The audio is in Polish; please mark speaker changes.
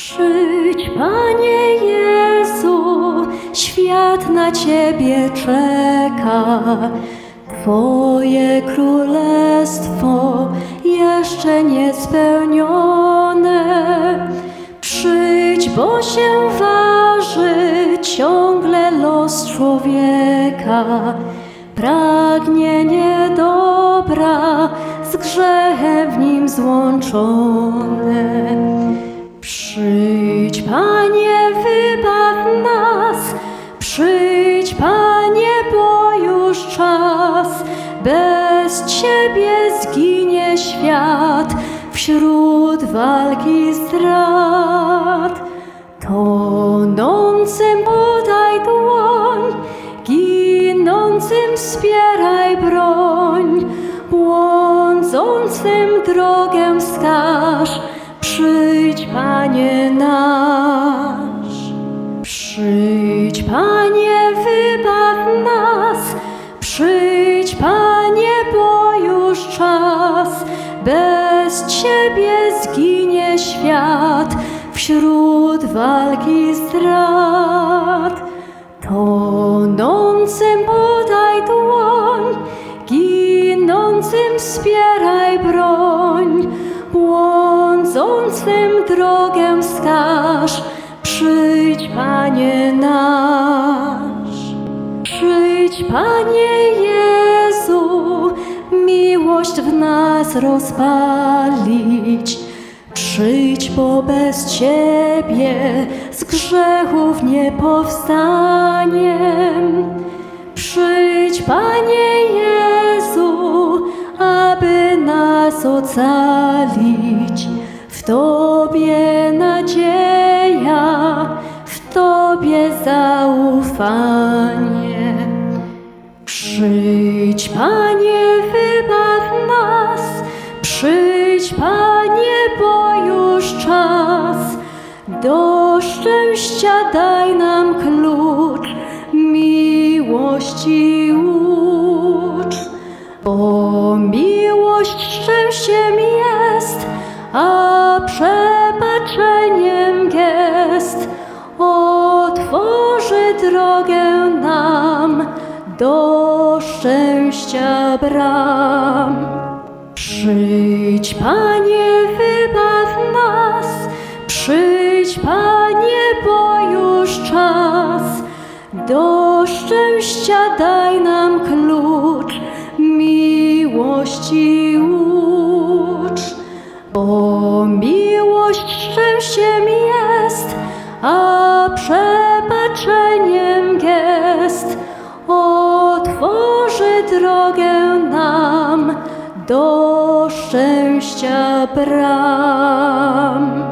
Speaker 1: Przyjdź, Panie Jezu, świat na Ciebie czeka. Twoje królestwo jeszcze nie spełnione. Przyjdź, bo się waży ciągle los człowieka. Pragnienie dobra z grzechem w nim złączone. Bez Ciebie zginie świat wśród walki strat. Tonącym podaj dłoń, ginącym wspieraj broń, błądzącym drogę wskaż. Przyjdź, Panie nasz. Przyjdź, Panie, wybaw wśród walki strat. Tonącym podaj dłoń, ginącym wspieraj broń, błądzącym drogę wskaż. Przyjdź, Panie nasz. Przyjdź, Panie Jezu, miłość w nas rozpalić. Przyjdź, bo bez Ciebie z grzechów nie powstaniem. Przyjdź, Panie Jezu, aby nas ocalić. W Tobie nadzieja, w Tobie zaufanie. Przyjdź, Panie, wybaw nas. Przyjdź, Panie, Do szczęścia daj nam klucz, miłości ucz. Bo miłość szczęściem jest, a przebaczeniem gest otworzy drogę nam do szczęścia bram. Przyjdź, Panie, szczęścia daj nam klucz, miłości ucz. Bo miłość szczęściem jest, a przebaczeniem gest otworzy drogę nam do szczęścia bram.